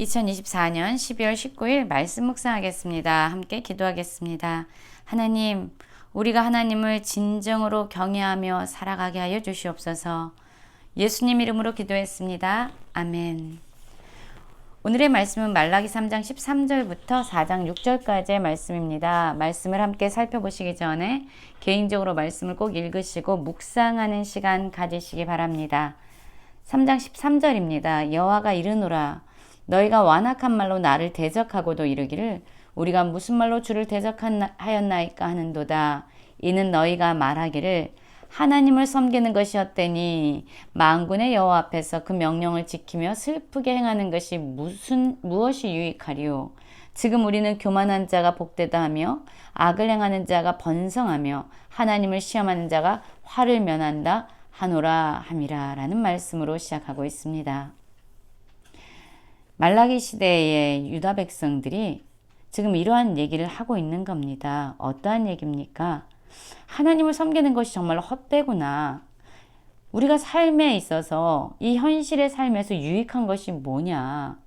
2024년 12월 19일 말씀 묵상하겠습니다. 함께 기도하겠습니다. 하나님, 우리가 하나님을 진정으로 경외하며 살아가게 하여 주시옵소서. 예수님 이름으로 기도했습니다. 아멘. 오늘의 말씀은 말라기 3장 13절부터 4장 6절까지의 말씀입니다. 말씀을 함께 살펴보시기 전에 개인적으로 말씀을 꼭 읽으시고 묵상하는 시간 가지시기 바랍니다. 3장 13절입니다. 여호와가 이르노라 너희가 완악한 말로 나를 대적하고도 이르기를 우리가 무슨 말로 주를 대적하였나이까 하는도다. 이는 너희가 말하기를 하나님을 섬기는 것이었대니 만군의 여호와 앞에서 그 명령을 지키며 슬프게 행하는 것이 무슨 무엇이 유익하리요 지금 우리는 교만한 자가 복되다 하며 악을 행하는 자가 번성하며 하나님을 시험하는 자가 화를 면한다 하노라 함이라라는 말씀으로 시작하고 있습니다. 말라기 시대의 유다 백성들이 지금 이러한 얘기를 하고 있는 겁니다. 어떠한 얘기입니까? 하나님을 섬기는 것이 정말 헛되구나. 우리가 삶에 있어서 이 현실의 삶에서 유익한 것이 뭐냐?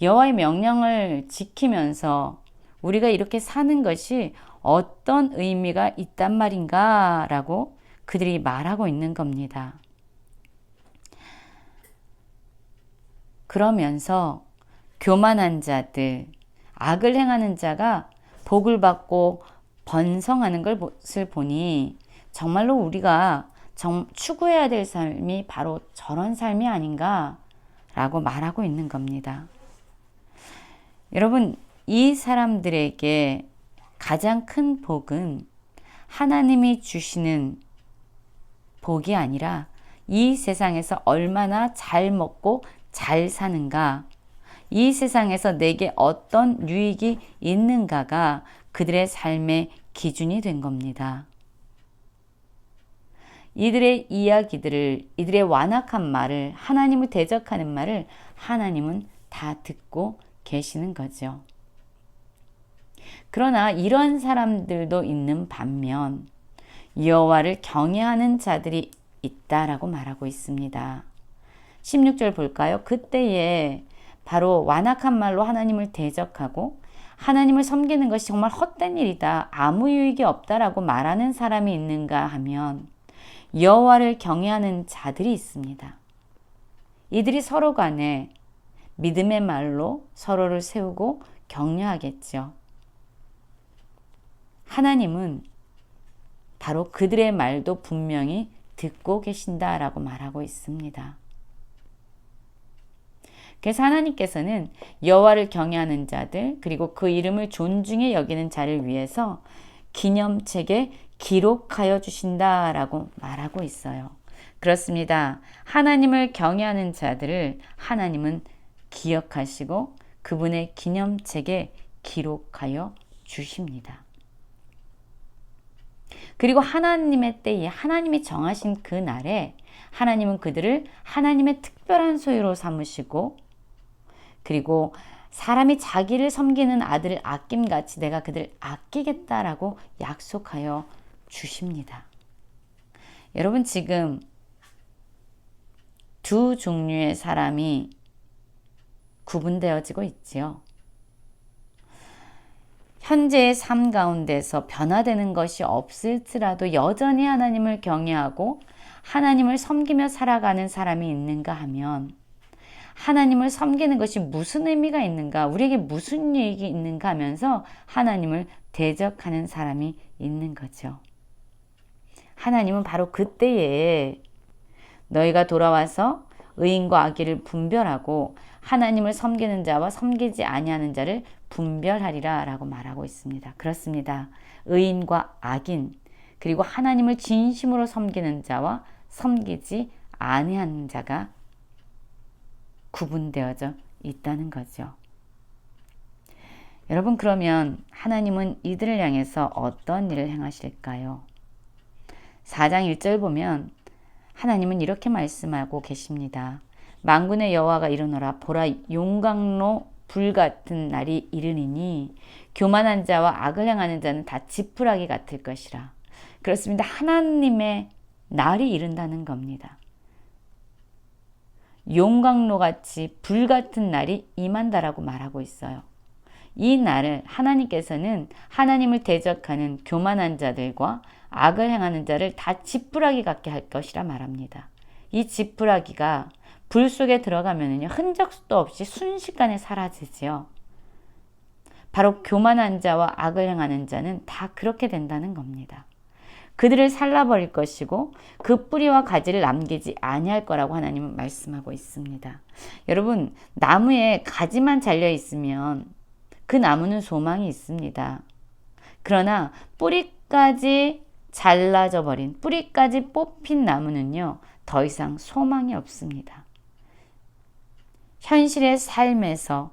여호와의 명령을 지키면서 우리가 이렇게 사는 것이 어떤 의미가 있단 말인가라고 그들이 말하고 있는 겁니다. 그러면서 교만한 자들, 악을 행하는 자가 복을 받고 번성하는 것을 보니 정말로 우리가 정, 추구해야 될 삶이 바로 저런 삶이 아닌가 라고 말하고 있는 겁니다. 여러분, 이 사람들에게 가장 큰 복은 하나님이 주시는 복이 아니라 이 세상에서 얼마나 잘 먹고 잘 사는가, 이 세상에서 내게 어떤 유익이 있는가가 그들의 삶의 기준이 된 겁니다. 이들의 이야기들을, 이들의 완악한 말을, 하나님을 대적하는 말을 하나님은 다 듣고 계시는 거죠. 그러나 이런 사람들도 있는 반면 여호와를 경외하는 자들이 있다라고 말하고 있습니다. 16절 볼까요? 그때에 바로 완악한 말로 하나님을 대적하고 하나님을 섬기는 것이 정말 헛된 일이다. 아무 유익이 없다라고 말하는 사람이 있는가 하면 여호와를 경외하는 자들이 있습니다. 이들이 서로 간에 믿음의 말로 서로를 세우고 격려하겠죠. 하나님은 바로 그들의 말도 분명히 듣고 계신다라고 말하고 있습니다. 그래서 하나님께서는 여호와를 경외하는 자들 그리고 그 이름을 존중해 여기는 자를 위해서 기념책에 기록하여 주신다라고 말하고 있어요. 그렇습니다. 하나님을 경외하는 자들을 하나님은 기억하시고 그분의 기념책에 기록하여 주십니다. 그리고 하나님의 때에 하나님이 정하신 그 날에 하나님은 그들을 하나님의 특별한 소유로 삼으시고 그리고 사람이 자기를 섬기는 아들을 아낌같이 내가 그들을 아끼겠다라고 약속하여 주십니다. 여러분 지금 두 종류의 사람이 구분되어지고 있지요. 현재의 삶 가운데서 변화되는 것이 없을지라도 여전히 하나님을 경외하고 하나님을 섬기며 살아가는 사람이 있는가 하면 하나님을 섬기는 것이 무슨 의미가 있는가, 우리에게 무슨 유익이 있는가 하면서 하나님을 대적하는 사람이 있는 거죠. 하나님은 바로 그때에 너희가 돌아와서 의인과 악의를 분별하고 하나님을 섬기는 자와 섬기지 아니하는 자를 분별하리라 라고 말하고 있습니다. 그렇습니다. 의인과 악인 그리고 하나님을 진심으로 섬기는 자와 섬기지 아니하는 자가 구분되어져 있다는 거죠. 여러분, 그러면 하나님은 이들을 향해서 어떤 일을 행하실까요? 4장 1절 보면 하나님은 이렇게 말씀하고 계십니다. 만군의 여호와가 이르노라 보라 용광로 불 같은 날이 이르니니 교만한 자와 악을 행하는 자는 다 지푸라기 같을 것이라. 그렇습니다. 하나님의 날이 이른다는 겁니다. 용광로 같이 불 같은 날이 임한다라고 말하고 있어요. 이 날을 하나님께서는 하나님을 대적하는 교만한 자들과 악을 행하는 자를 다 지푸라기 같게 할 것이라 말합니다. 이 지푸라기가 불 속에 들어가면은요, 흔적도 없이 순식간에 사라지지요. 바로 교만한 자와 악을 행하는 자는 다 그렇게 된다는 겁니다. 그들을 살라버릴 것이고 그 뿌리와 가지를 남기지 아니할 거라고 하나님은 말씀하고 있습니다. 여러분, 나무에 가지만 잘려 있으면 그 나무는 소망이 있습니다. 그러나 뿌리까지 잘라져 버린 뿌리까지 뽑힌 나무는요, 더 이상 소망이 없습니다. 현실의 삶에서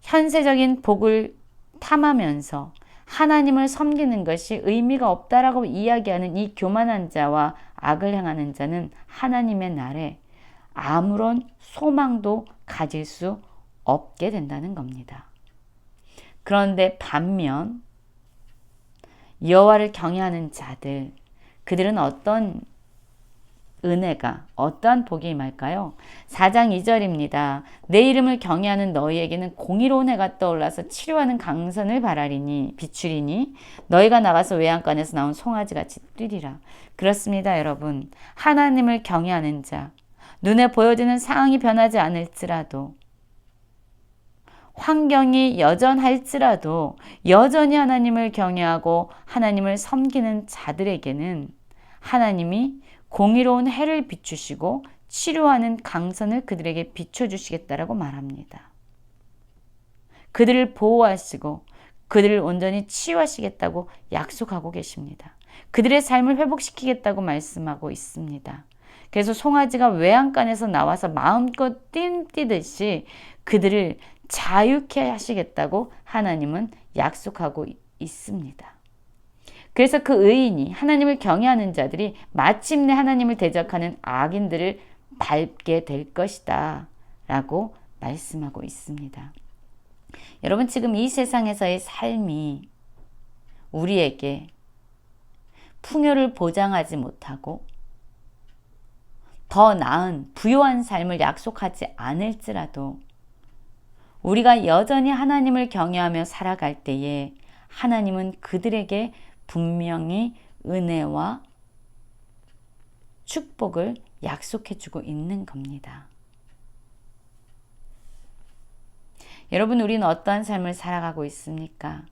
현세적인 복을 탐하면서 하나님을 섬기는 것이 의미가 없다라고 이야기하는 이 교만한 자와 악을 행하는 자는 하나님의 날에 아무런 소망도 가질 수 없게 된다는 겁니다. 그런데 반면 여호와를 경외하는 자들 그들은 어떤 은혜가 어떠한 복이 임할까요? 4장 2절입니다. 내 이름을 경외하는 너희에게는 공의로운 해가 떠올라서 치료하는 강선을 바라리니 비추리니 너희가 나가서 외양간에서 나온 송아지 같이 뛰리라. 그렇습니다, 여러분. 하나님을 경외하는 자 눈에 보여지는 상황이 변하지 않을지라도 환경이 여전할지라도 여전히 하나님을 경외하고 하나님을 섬기는 자들에게는 하나님이 공의로운 해를 비추시고 치료하는 강선을 그들에게 비춰주시겠다라고 말합니다. 그들을 보호하시고 그들을 온전히 치유하시겠다고 약속하고 계십니다. 그들의 삶을 회복시키겠다고 말씀하고 있습니다. 그래서 송아지가 외양간에서 나와서 마음껏 띵뛰듯이 그들을 자유케 하시겠다고 하나님은 약속하고 있습니다. 그래서 그 의인이 하나님을 경외하는 자들이 마침내 하나님을 대적하는 악인들을 밟게 될 것이다. 라고 말씀하고 있습니다. 여러분, 지금 이 세상에서의 삶이 우리에게 풍요를 보장하지 못하고 더 나은 부유한 삶을 약속하지 않을지라도 우리가 여전히 하나님을 경외하며 살아갈 때에 하나님은 그들에게 분명히 은혜와 축복을 약속해 주고 있는 겁니다. 여러분, 우리는 어떠한 삶을 살아가고 있습니까?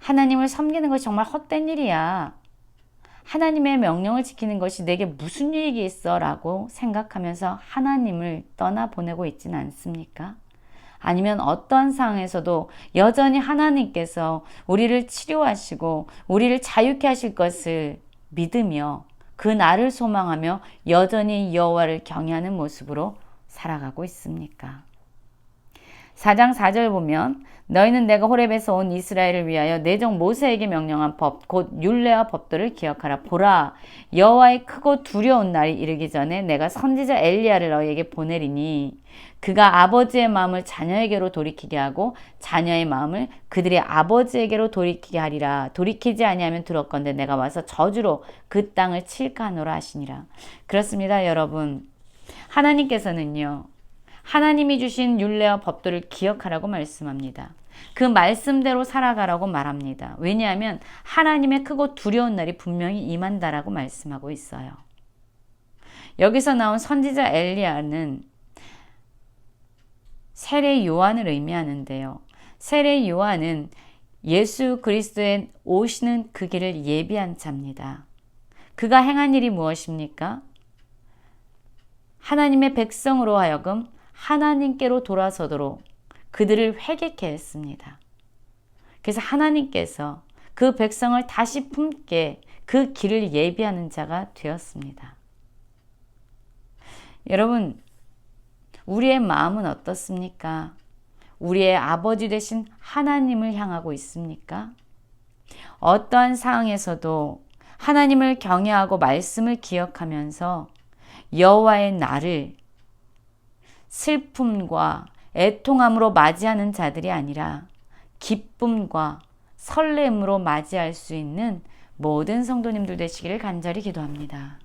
하나님을 섬기는 것이 정말 헛된 일이야. 하나님의 명령을 지키는 것이 내게 무슨 유익이 있어? 라고 생각하면서 하나님을 떠나보내고 있지는 않습니까? 아니면 어떠한 상황에서도 여전히 하나님께서 우리를 치료하시고 우리를 자유케 하실 것을 믿으며 그 날을 소망하며 여전히 여호와를 경외하는 모습으로 살아가고 있습니까? 4장 4절 보면 너희는 내가 호렙에서 온 이스라엘을 위하여 내정 모세에게 명령한 법 곧 율례와 법도를 기억하라. 보라 여호와의 크고 두려운 날이 이르기 전에 내가 선지자 엘리야를 너희에게 보내리니 그가 아버지의 마음을 자녀에게로 돌이키게 하고 자녀의 마음을 그들의 아버지에게로 돌이키게 하리라. 돌이키지 아니하면 들었건대 내가 와서 저주로 그 땅을 칠까 하노라 하시니라. 그렇습니다 여러분. 하나님께서는요 하나님이 주신 율례와 법도를 기억하라고 말씀합니다. 그 말씀대로 살아가라고 말합니다. 왜냐하면 하나님의 크고 두려운 날이 분명히 임한다라고 말씀하고 있어요. 여기서 나온 선지자 엘리야는 세례 요한을 의미하는데요. 세례 요한은 예수 그리스도의 오시는 그 길을 예비한 자입니다. 그가 행한 일이 무엇입니까? 하나님의 백성으로 하여금 하나님께로 돌아서도록 그들을 회개케 했습니다. 그래서 하나님께서 그 백성을 다시 품게 그 길을 예비하는 자가 되었습니다. 여러분, 우리의 마음은 어떻습니까? 우리의 아버지 되신 하나님을 향하고 있습니까? 어떠한 상황에서도 하나님을 경외하고 말씀을 기억하면서 여호와의 날을 슬픔과 애통함으로 맞이하는 자들이 아니라 기쁨과 설렘으로 맞이할 수 있는 모든 성도님들 되시기를 간절히 기도합니다.